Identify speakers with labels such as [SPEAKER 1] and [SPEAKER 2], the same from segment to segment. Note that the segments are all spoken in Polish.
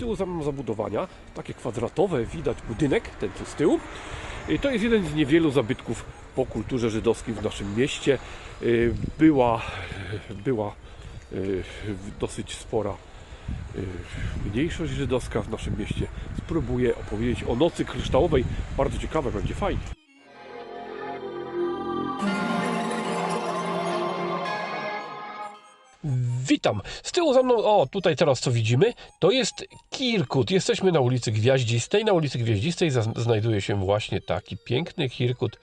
[SPEAKER 1] tyłu za zabudowania, takie kwadratowe, widać budynek, ten tu z tyłu. To jest jeden z niewielu zabytków po kulturze żydowskiej w naszym mieście. Y, Była, była y, dosyć spora y, mniejszość żydowska w naszym mieście. Spróbuję opowiedzieć o Nocy Kryształowej. Bardzo ciekawe, będzie fajnie. Witam. Z tyłu za mną, o tutaj teraz co widzimy, to jest Kirkut. Jesteśmy na ulicy Gwiaździstej. Na ulicy Gwiaździstej znajduje się właśnie taki piękny Kirkut.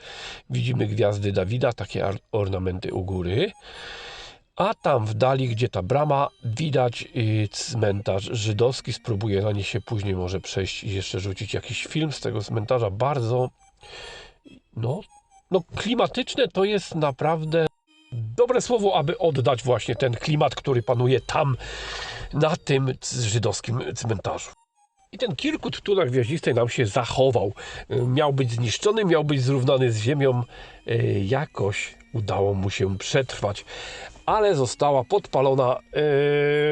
[SPEAKER 1] Widzimy gwiazdy Dawida, takie ornamenty u góry. A tam w dali, gdzie ta brama, widać y, cmentarz żydowski. Spróbuję na nie się później może przejść i jeszcze rzucić jakiś film z tego cmentarza. Bardzo, no, no klimatyczne to jest naprawdę dobre słowo, aby oddać właśnie ten klimat, który panuje tam, na tym żydowskim cmentarzu. I ten Kirkut tu na Gwiaździstej nam się zachował. Miał być zniszczony, miał być zrównany z ziemią. Y, Jakoś udało mu się przetrwać. Ale została podpalona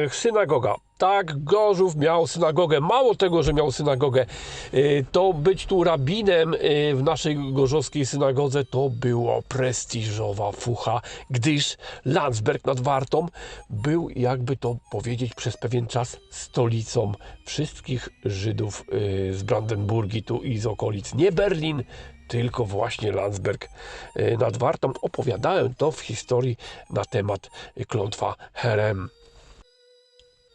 [SPEAKER 1] y, synagoga. Tak, Gorzów miał synagogę. Mało tego, że miał synagogę, y, to być tu rabinem y, w naszej gorzowskiej synagodze to było prestiżowa fucha, gdyż Landsberg nad Wartą był, jakby to powiedzieć, przez pewien czas stolicą wszystkich Żydów y, z Brandenburgii tu i z okolic. Nie Berlin, tylko właśnie Landsberg y, nad Wartą. Opowiadałem to w historii na temat klątwa Herem.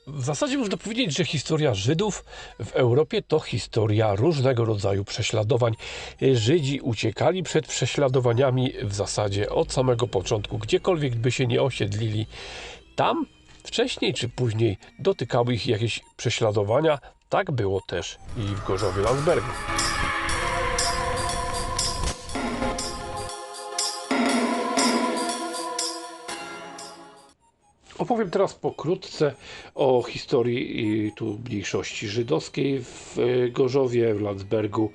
[SPEAKER 1] W zasadzie można powiedzieć, że historia Żydów w Europie to historia różnego rodzaju prześladowań. Żydzi uciekali przed prześladowaniami w zasadzie od samego początku, gdziekolwiek by się nie osiedlili. Tam wcześniej czy później dotykały ich jakieś prześladowania. Tak było też i w Gorzowie Landsbergu. Opowiem teraz pokrótce o historii y, tu mniejszości żydowskiej w y, Gorzowie, w Landsbergu,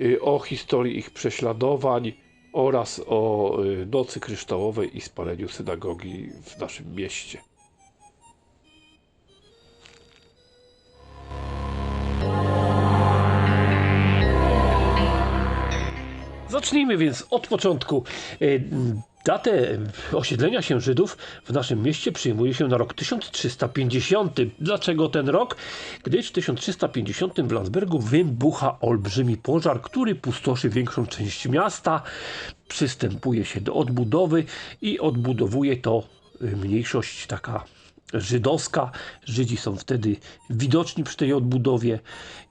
[SPEAKER 1] y, o historii ich prześladowań oraz o Nocy Kryształowej i spaleniu synagogi w naszym mieście. Zacznijmy więc od początku. Datę osiedlenia się Żydów w naszym mieście przyjmuje się na rok 1350. Dlaczego ten rok? Gdyż w 1350 w Landsbergu wybucha olbrzymi pożar, który pustoszy większą część miasta. Przystępuje się do odbudowy i odbudowuje to y, mniejszość taka żydowska. Żydzi są wtedy widoczni przy tej odbudowie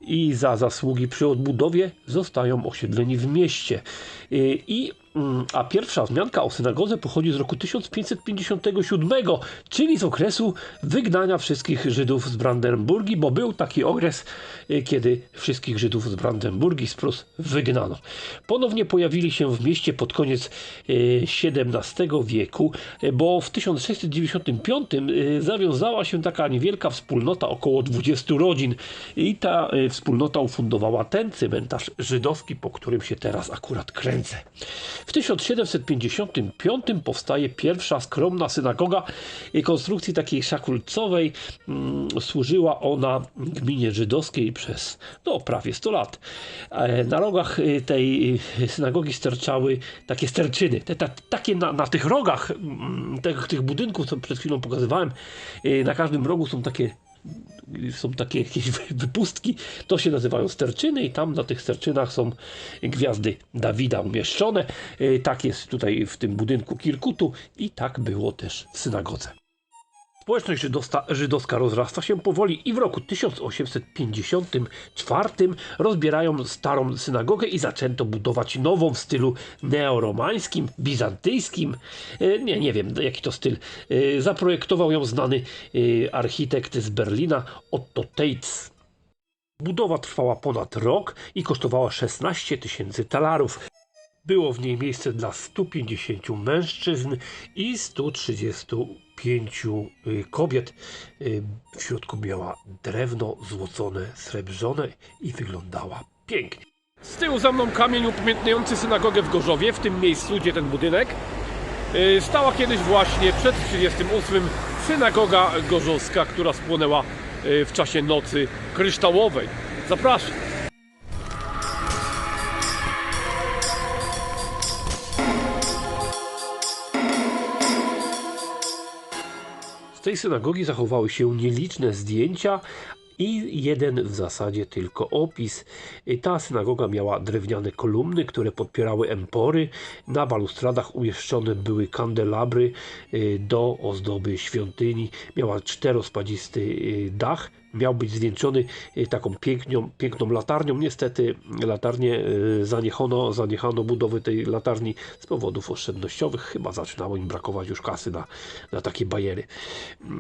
[SPEAKER 1] i za zasługi przy odbudowie zostają osiedleni w mieście. Y, I, a pierwsza wzmianka o synagodze pochodzi z roku 1557, czyli z okresu wygnania wszystkich Żydów z Brandenburgii, bo był taki okres, y, kiedy wszystkich Żydów z Brandenburgii z Prus wygnano. Ponownie pojawili się w mieście pod koniec y, XVII wieku, y, bo w 1695 y, zawiązała się taka niewielka wspólnota, około 20 rodzin i ta y, wspólnota ufundowała ten cmentarz żydowski, po którym się teraz akurat kręcę. W 1755 powstaje pierwsza skromna synagoga konstrukcji takiej szakulcowej. Mm, Służyła ona gminie żydowskiej przez no, prawie 100 lat. E, Na rogach y, tej y, synagogi sterczały takie sterczyny. Te, ta, takie na, na tych rogach mm, tych, tych budynków, co przed chwilą pokazywałem, y, na każdym rogu są takie są takie jakieś wy- wypustki, to się nazywają sterczyny i tam na tych sterczynach są gwiazdy Dawida umieszczone. Y, Tak jest tutaj w tym budynku Kirkutu i tak było też w synagodze. Społeczność żydowska, żydowska rozrasta się powoli i w roku 1854 rozbierają starą synagogę i zaczęto budować nową w stylu neoromańskim, bizantyjskim. E, Nie, nie wiem jaki to styl. E, Zaprojektował ją znany e, architekt z Berlina Otto Teitz. Budowa trwała ponad rok i kosztowała 16 tysięcy talarów. Było w niej miejsce dla 150 mężczyzn i 135 y, kobiet. Y, W środku miała drewno złocone, srebrzone i wyglądała pięknie. Z tyłu za mną kamień upamiętniający synagogę w Gorzowie, w tym miejscu, gdzie ten budynek. Y, Stała kiedyś właśnie przed 38 synagoga gorzowska, która spłonęła w czasie nocy kryształowej. Zapraszam. Tej synagogi zachowały się nieliczne zdjęcia i jeden w zasadzie tylko opis. Ta synagoga miała drewniane kolumny, które podpierały empory. Na balustradach umieszczone były kandelabry y, do ozdoby świątyni. Miała czterospadzisty y, dach. Miał być zwieńczony y, taką pięknią, piękną latarnią. Niestety latarnię y, zaniechano, zaniechano budowy tej latarni z powodów oszczędnościowych. Chyba zaczynało im brakować już kasy na, na takie bajery.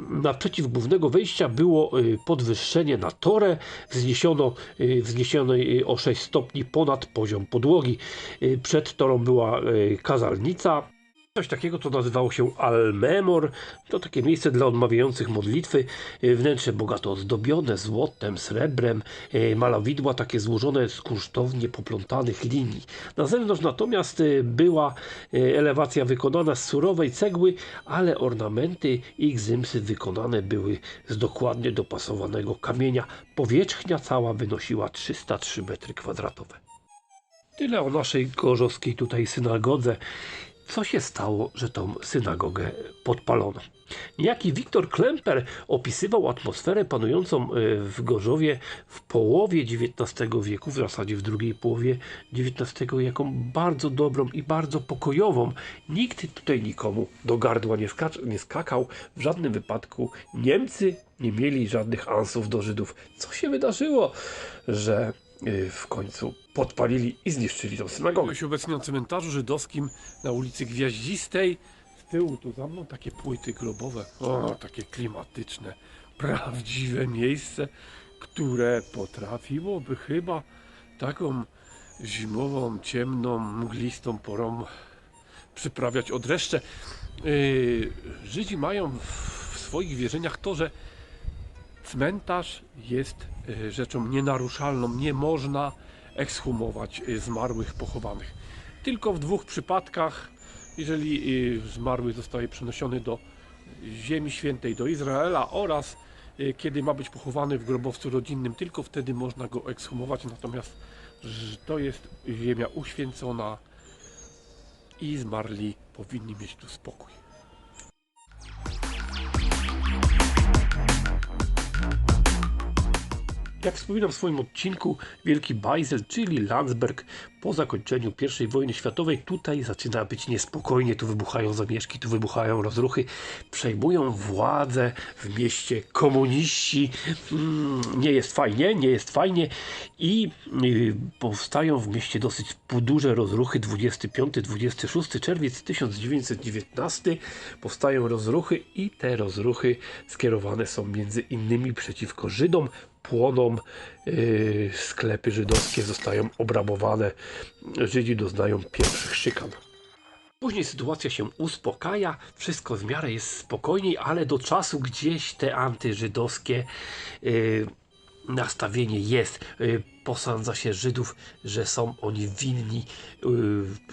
[SPEAKER 1] Naprzeciw głównego wejścia było y, podwyższenie na torę, wzniesiono, wzniesiono o 6 stopni ponad poziom podłogi. Przed torą była kazalnica, Coś takiego, co nazywało się Almemor. To takie miejsce dla odmawiających modlitwy. Y, Wnętrze bogato ozdobione złotem, srebrem, y, malowidła takie złożone z kunsztownie poplątanych linii. Na zewnątrz natomiast y, była elewacja wykonana z surowej cegły, ale ornamenty i gzymsy wykonane były z dokładnie dopasowanego kamienia. Powierzchnia cała wynosiła 303 metry kwadratowe. Tyle o naszej gorzowskiej tutaj synagodze. Co się stało, że tą synagogę podpalono? Niejaki Wiktor Klemper opisywał atmosferę panującą e, w Gorzowie w połowie XIX wieku, w zasadzie w drugiej połowie XIX, jako bardzo dobrą i bardzo pokojową. Nikt tutaj nikomu do gardła nie, nie skakał, w żadnym wypadku Niemcy nie mieli żadnych ansów do Żydów. Co się wydarzyło, że w końcu podpalili i zniszczyli tą synagogę. się obecnie na cmentarzu żydowskim na ulicy Gwiaździstej. Z tyłu tu za mną takie płyty grobowe. O, takie klimatyczne, prawdziwe miejsce, które potrafiłoby chyba taką zimową, ciemną, mglistą porą przyprawiać odreszcze. Yy, Żydzi mają w swoich wierzeniach to, że cmentarz jest y, rzeczą nienaruszalną. Nie można ekshumować y, zmarłych pochowanych. Tylko w dwóch przypadkach, jeżeli y, zmarły zostaje przeniesiony do Ziemi Świętej, do Izraela oraz kiedy ma być pochowany w grobowcu rodzinnym, tylko wtedy można go ekshumować. Natomiast to jest ziemia uświęcona i zmarli powinni mieć tu spokój. Jak wspominam w swoim odcinku, Wielki Bajzel, czyli Landsberg, po zakończeniu I wojny światowej, tutaj zaczyna być niespokojnie, tu wybuchają zamieszki, tu wybuchają rozruchy, przejmują władzę w mieście komuniści, mm, nie jest fajnie, nie jest fajnie. I y, powstają w mieście dosyć duże rozruchy, 25-26 czerwiec 1919 powstają rozruchy i te rozruchy skierowane są między innymi przeciwko Żydom, płoną, yy, sklepy żydowskie zostają obrabowane, Żydzi doznają pierwszych szykan. Później sytuacja się uspokaja, wszystko w miarę jest spokojniej, ale do czasu gdzieś te antyżydowskie yy, nastawienie jest. Yy, posądza się Żydów, że są oni winni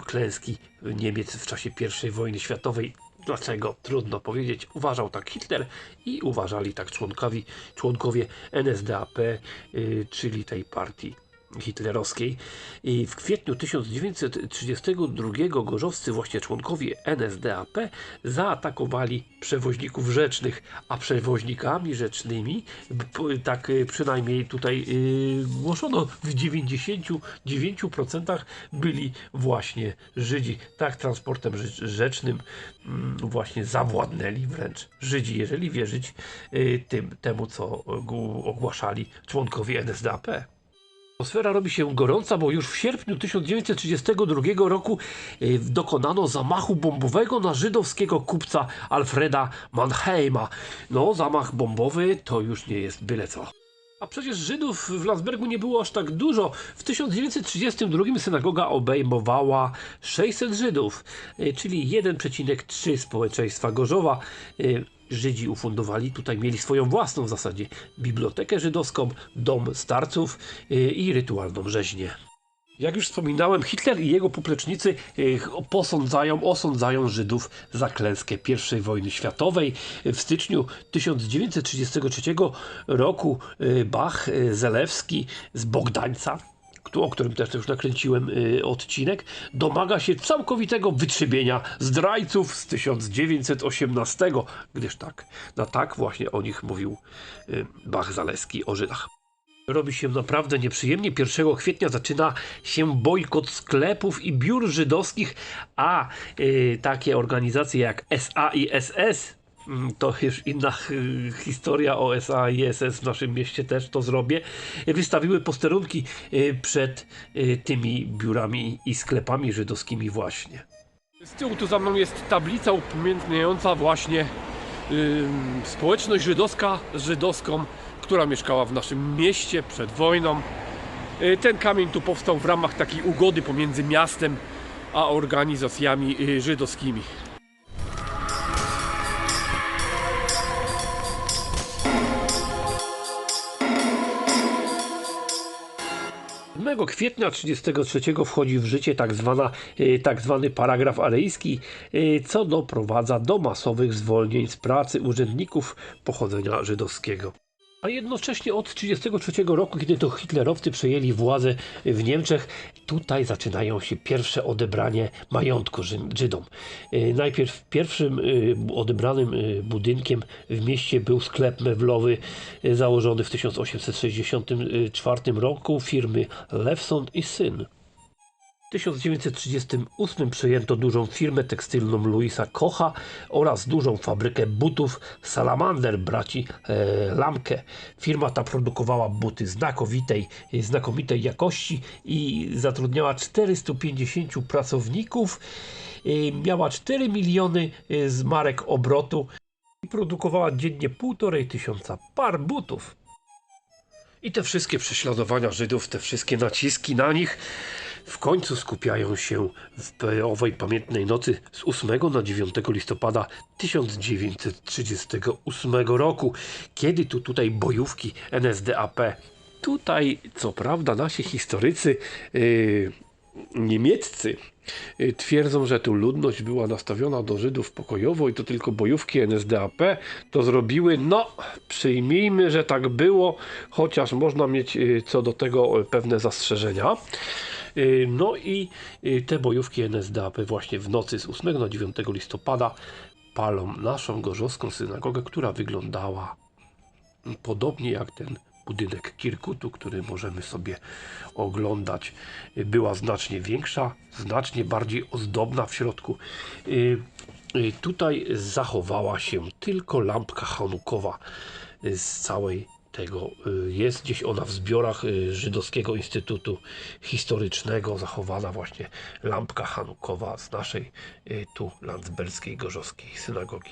[SPEAKER 1] klęski Niemiec w czasie I wojny światowej. Dlaczego? Trudno powiedzieć. Uważał tak Hitler i uważali tak członkowi, członkowie NSDAP, yy, czyli tej partii hitlerowskiej. I w kwietniu 1932 gorzowscy właśnie członkowie NSDAP zaatakowali przewoźników rzecznych, a przewoźnikami rzecznymi, tak y, przynajmniej tutaj yy, głoszono, w 99% byli właśnie Żydzi. Tak transportem rze- rzecznym mm, właśnie zawładnęli wręcz Żydzi, jeżeli wierzyć yy, tym, temu, co ogłaszali członkowie NSDAP. Atmosfera robi się gorąca, bo już w sierpniu 1932 roku y, dokonano zamachu bombowego na żydowskiego kupca Alfreda Mannheima. No, zamach bombowy to już nie jest byle co. A przecież Żydów w Landsbergu nie było aż tak dużo. W 1932 synagoga obejmowała 600 Żydów, y, czyli 1,3 społeczeństwa Gorzowa. Y, Żydzi ufundowali, tutaj mieli swoją własną w zasadzie bibliotekę żydowską, dom starców y, i rytualną rzeźnię. Jak już wspominałem, Hitler i jego poplecznicy e, posądzają, osądzają Żydów za klęskę I wojny światowej. W styczniu 1933 roku e, Bach, Zelewski z Bogdańca, o którym też już nakręciłem e, odcinek, domaga się całkowitego wytrzybienia zdrajców z 1918, gdyż tak, na tak właśnie o nich mówił e, Bach Zaleski o Żydach. Robi się naprawdę nieprzyjemnie. 1 kwietnia zaczyna się bojkot sklepów i biur żydowskich, a y, takie organizacje jak SA i SS, to już inna historia o SA i SS w naszym mieście też to zrobię, y, wystawiły posterunki y, przed y, tymi biurami i sklepami żydowskimi właśnie. Z tyłu tu za mną jest tablica upamiętniająca właśnie ym, społeczność żydowska żydowską, która mieszkała w naszym mieście przed wojną. Y, Ten kamień tu powstał w ramach takiej ugody pomiędzy miastem a organizacjami y, żydowskimi. 7 kwietnia 1933 wchodzi w życie tak, zwana, e, tak zwany paragraf arejski, e, co doprowadza do masowych zwolnień z pracy urzędników pochodzenia żydowskiego. A jednocześnie od 1933 roku, kiedy to hitlerowcy przejęli władzę w Niemczech, tutaj zaczynają się pierwsze odebranie majątku Ży- Żydom. E, Najpierw pierwszym e, odebranym e, budynkiem w mieście był sklep meblowy założony w 1864 roku firmy Lewson i Syn. W 1938 przejęto dużą firmę tekstylną Louisa Kocha oraz dużą fabrykę butów Salamander braci e, Lamke. Firma ta produkowała buty znakomitej, znakomitej jakości i zatrudniała 450 pracowników. E, miała 4 miliony e, z marek obrotu i produkowała dziennie półtorej tysiąca par butów. I te wszystkie prześladowania Żydów, te wszystkie naciski na nich w końcu skupiają się w owej pamiętnej nocy z 8 na 9 listopada 1938 roku, kiedy tu tutaj bojówki NSDAP. Tutaj, co prawda, nasi historycy yy, niemieccy y, twierdzą, że tu ludność była nastawiona do Żydów pokojowo i to tylko bojówki NSDAP to zrobiły. No, przyjmijmy, że tak było, chociaż można mieć y, co do tego y, pewne zastrzeżenia. Y, No i y, te bojówki NSDAP właśnie w nocy z 8 na 9 listopada palą naszą gorzowską synagogę, która wyglądała podobnie jak ten budynek Kirkutu, który możemy sobie oglądać, y, była znacznie większa, znacznie bardziej ozdobna w środku. Tutaj zachowała się tylko lampka chanukowa y, z całej tego. y, Jest gdzieś ona w zbiorach y, Żydowskiego Instytutu Historycznego, zachowana właśnie lampka chanukowa z naszej y, tu landsberskiej gorzowskiej synagogi.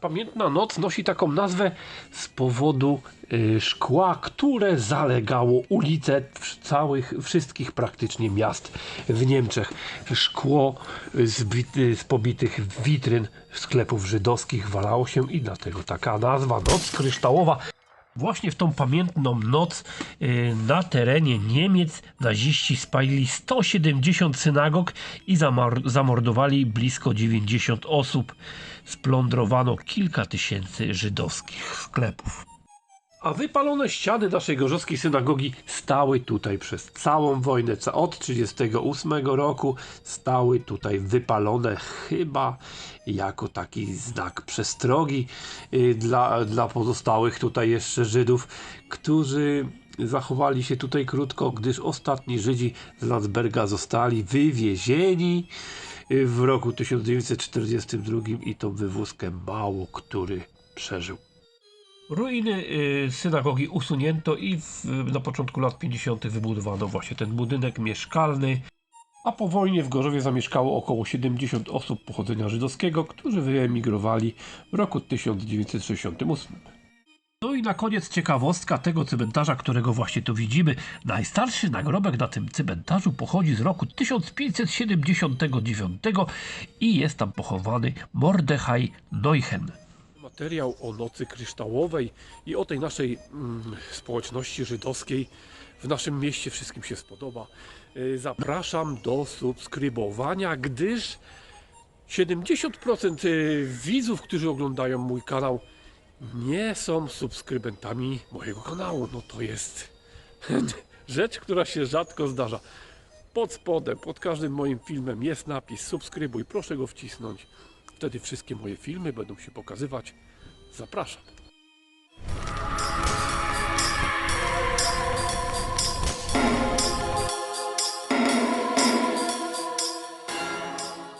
[SPEAKER 1] Pamiętna noc nosi taką nazwę z powodu szkła, które zalegało ulice całych, wszystkich praktycznie miast w Niemczech. Szkło z, bit- z pobitych witryn sklepów żydowskich walało się i dlatego taka nazwa Noc Kryształowa. Właśnie w tą pamiętną noc y, na terenie Niemiec naziści spalili 170 synagog i zamor- zamordowali blisko 90 osób. Splądrowano kilka tysięcy żydowskich sklepów. A wypalone ściany naszej gorzowskiej synagogi stały tutaj przez całą wojnę. Od 1938 roku stały tutaj wypalone chyba jako taki znak przestrogi y, dla, dla pozostałych tutaj jeszcze Żydów, którzy zachowali się tutaj krótko, gdyż ostatni Żydzi z Landsberga zostali wywiezieni y, w roku 1942 i tą wywózkę mało który przeżył. Ruiny y, synagogi usunięto i w, na początku lat 50. wybudowano właśnie ten budynek mieszkalny. A po wojnie w Gorzowie zamieszkało około 70 osób pochodzenia żydowskiego, którzy wyemigrowali w roku 1968. No i na koniec ciekawostka tego cmentarza, którego właśnie tu widzimy. Najstarszy nagrobek na tym cmentarzu pochodzi z roku 1579 i jest tam pochowany Mordechaj Neuchen. Materiał o nocy kryształowej i o tej naszej mm, społeczności żydowskiej w naszym mieście wszystkim się spodoba. Y, Zapraszam do subskrybowania, gdyż 70% y, widzów, którzy oglądają mój kanał, nie są subskrybentami mojego kanału. No to jest rzecz, która się rzadko zdarza. Pod spodem, pod każdym moim filmem jest napis subskrybuj, proszę go wcisnąć. Wtedy wszystkie moje filmy będą się pokazywać. Zapraszam.